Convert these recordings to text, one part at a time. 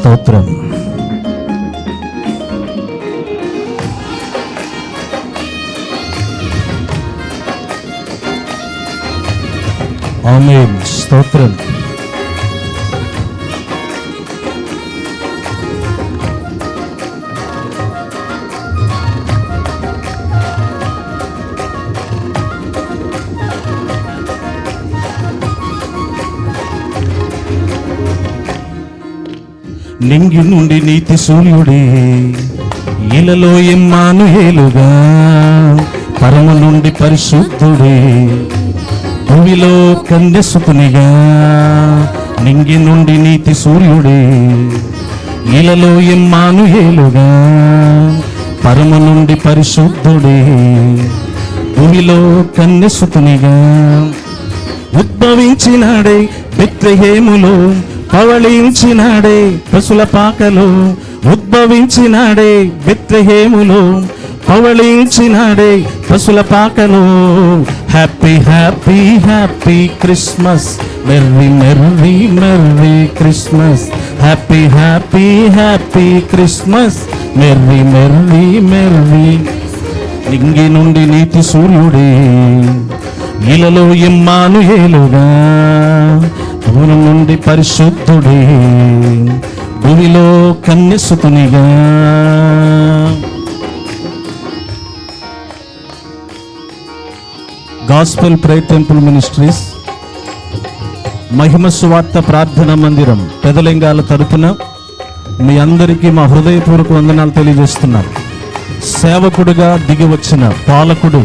స్తోత్రం. ఆమేన్. స్తోత్రం. నింగి నుండి నీతి సూర్యుడే. ఇలలో ఎమ్మాను ఏలుగా. పరమ నుండి పరిశుద్ధుడే. భూమిలో కన్యసుకునిగా నింగి నుండి నీతి సూర్యుడే. ఇలలో ఎమ్మాను ఏలుగా. పరమ నుండి పరిశుద్ధుడే. భూమిలో కన్యసుకునిగా ఉద్భవించినాడే బెత్లెహేములో పవళించినాడే పశుల పాకలో ఉద్భవించినాడే బెత్లెహేములో. పవళించినాడే పశుల పాకలో. Happy happy happy Christmas. Merry merry merry Christmas. Happy happy happy Christmas. Merry merry merry. ఇంగి నుండి నీతి సూర్యుడే. ఇలలో ఎమ్మాను ఏలుగా భూమి నుండి పరిశుద్ధుడే భూమిలో కన్నెసుకునిగా గాస్పెల్ ప్రే టెంపుల్ మినిస్ట్రీస్ మహిమ సువార్త ప్రార్థన మందిరం పెదలింగాల తరపున మీ అందరికీ మా హృదయపూర్వక వందనాలు తెలియజేస్తున్నాను సేవకుడుగా దిగి వచ్చిన పాలకుడు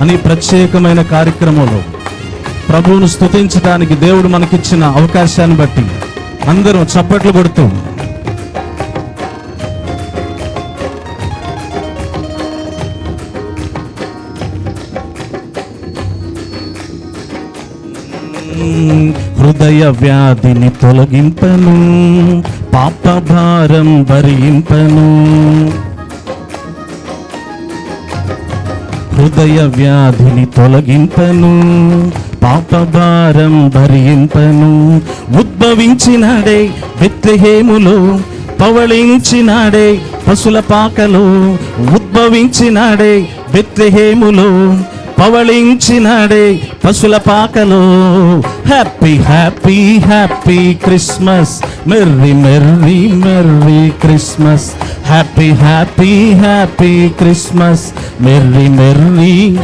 అని ప్రత్యేకమైన కార్యక్రమంలో ప్రభువును స్తుతించడానికి దేవుడు మనకిచ్చిన అవకాశాన్ని బట్టి అందరం చప్పట్లు కొడుతూ హృదయ వ్యాధిని తొలగింపను పాప భారం భరింపను. హృదయ వ్యాధిని తొలగింపను పాపభారం భరింపను. ఉద్భవించినాడే బెత్లెహేములో పవళించినాడే పశుల పాకలో. ఉద్భవించినాడే బెత్లెహేములో పవళించినాడే పశుల పాకలో. Happy happy happy Christmas. Merry merry merry Christmas. Happy happy happy Christmas. Merry merry.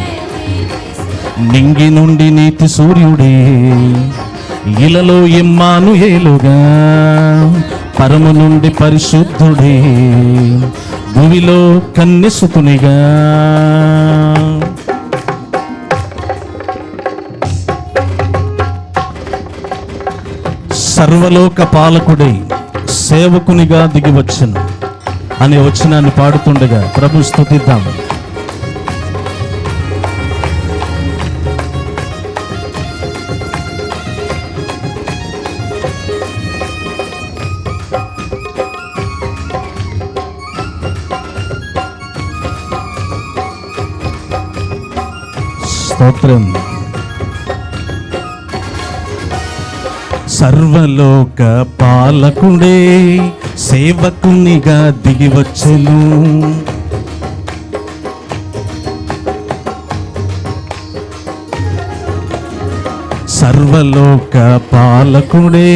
నింగి నుండి నీతి సూర్యుడే. ఇలలో ఎమ్మాను ఏలుగా. పరము నుండి పరిశుద్ధుడే. భూమిలో కన్నెసుకునిగా. సర్వలోక పాలకుడై సేవకునిగా దిగివచ్చును అనే వచనాన్ని పాడుతుండగా ప్రభు స్థుతిద్దాము స్తోత్రం. సర్వలోక పాలకుడే సేవకునిగా దిగివచ్చెను. సర్వలోక పాలకుడే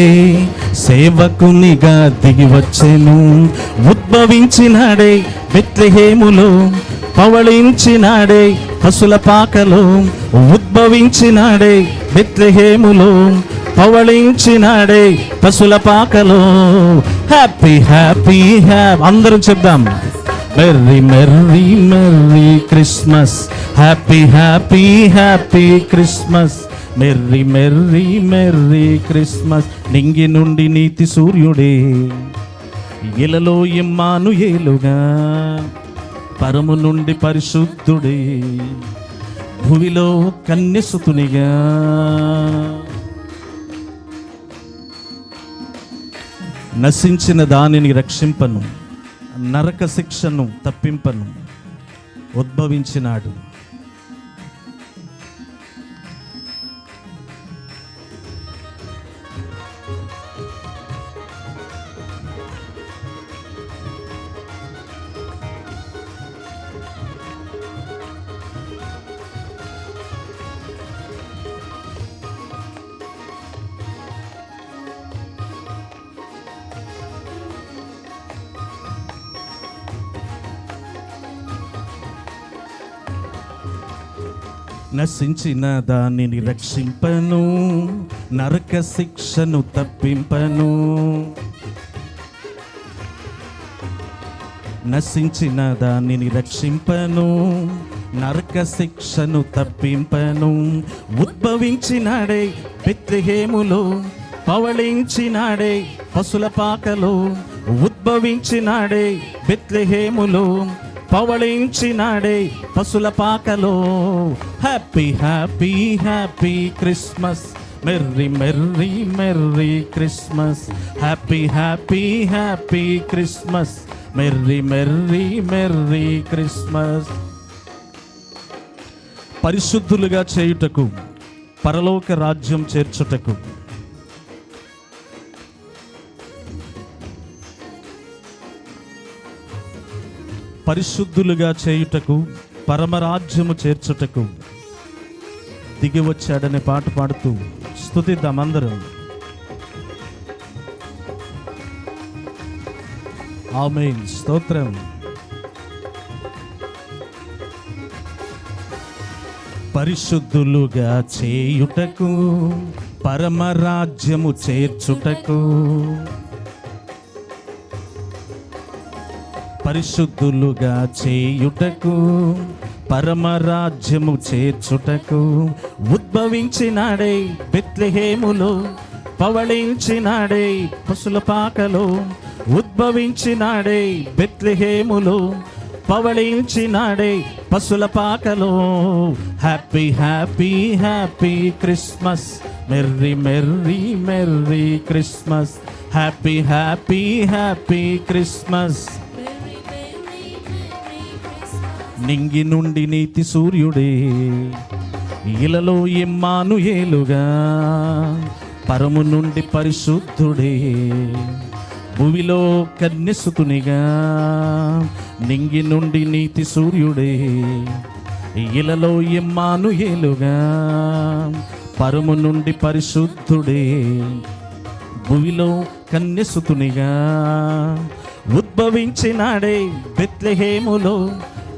సేవకునిగా దిగి వచ్చెను ఉద్భవించినాడే బెత్లెహేములో పవళించినాడే పశుల పాకలో ఉద్భవించినాడే బెత్లెహేములో. పవళించినాడే పశుల పాకలో. Happy happy happy. అందరం చెప్దాం. Merry merry merry Christmas. Happy happy happy Christmas. Merry merry merry Christmas. నింగి నుండి నీతి సూర్యుడే. ఇలలో ఇమ్మాను ఏలుగా. పరము నుండి పరిశుద్ధుడే. భూమిలో కన్యసుతునిగా. నశించిన దానిని రక్షింపను నరక శిక్షను తప్పింపను ఉద్భవించినాడు. నశించిన దానిని రక్షింపను నరక శిక్షను తప్పింపను. నశించిన దానిని రక్షింపను నరక శిక్షను తప్పింపను. ఉద్భవించినాడే బెత్లెహేములో పవళించినాడే పశుల పాకలో ఉద్భవించినాడే బెత్లెహేములో. పవళించినాడే పశుల పాకలో. Happy happy happy Christmas merry merry merry Christmas happy happy happy Christmas merry merry merry Christmas పరిశుద్ధులుగా చేయుటకు పరలోక రాజ్యం చేర్చుటకు పరిశుద్ధులుగా చేయుటకు పరమరాజ్యము చేర్చుటకు దిగి వచ్చాడనే పాట పాడుతూ స్థుతిద్దామందరం ఆమె స్తోత్రం. పరిశుద్ధులుగా చేయుటకు పరమరాజ్యము చేర్చుటకు పరిశుద్ధులుగా చేయుటకు పరమరాజ్యము చేర్చుటకు ఉద్భవించినాడే బెత్లెహేములో పవళించినాడే పశుల పాకలో ఉద్భవించినాడే బెత్లెహేములో పవళించినాడే పశుల పాకలో. Happy happy happy Christmas. Merry merry merry Christmas. Happy happy happy Christmas. నింగి నుండి నీతి సూర్యుడే ఇలలో ఎమ్మాను ఏలుగా. పరము నుండి పరిశుద్ధుడే భువిలో కన్యసుతునిగా. నింగి నుండి నీతి సూర్యుడే ఇలలో ఎమ్మాను ఏలుగా. పరము నుండి పరిశుద్ధుడే భువిలో కన్యసుతునిగా. ఉద్భవించినాడే బెత్లెహేములో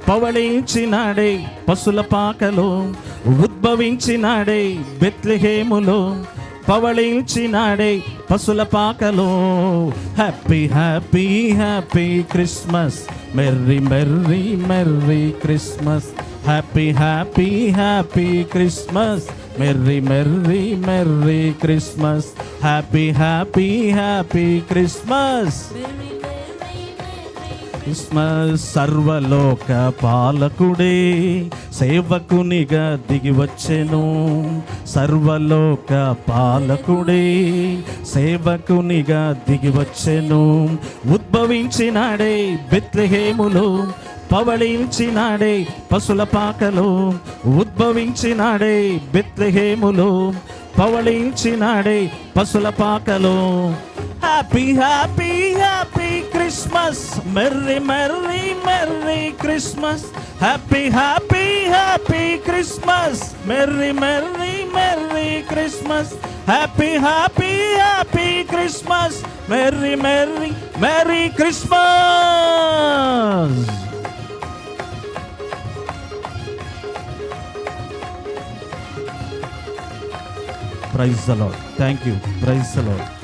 పవళించినాడే పశుల పాకలో ఉద్భవించినాడే బెత్లిహేములో పవళించినాడే పశుల పాకలో. Happy happy happy Christmas. Merry merry merry Christmas. Happy happy happy Christmas. Merry merry merry Christmas. Happy happy happy Christmas. సర్వలోక పాలకుడే సేవకునిగా దిగి వచ్చెను. సర్వలోక పాలకుడే సేవకునిగా దిగి వచ్చెను. ఉద్భవించినాడే బెత్లెహేములో పవళించినాడే పశుల పాకలో. ఉద్భవించినాడే బెత్లెహేములో పవళించినాడే పశుల పాకలో. Happy, happy, happy Christmas. Merry, merry, merry Christmas. Happy, happy, happy Christmas. Merry, merry, merry Christmas. Happy, happy, happy Christmas. Merry, merry, merry Christmas. Praise the Lord. Thank you. Praise the Lord.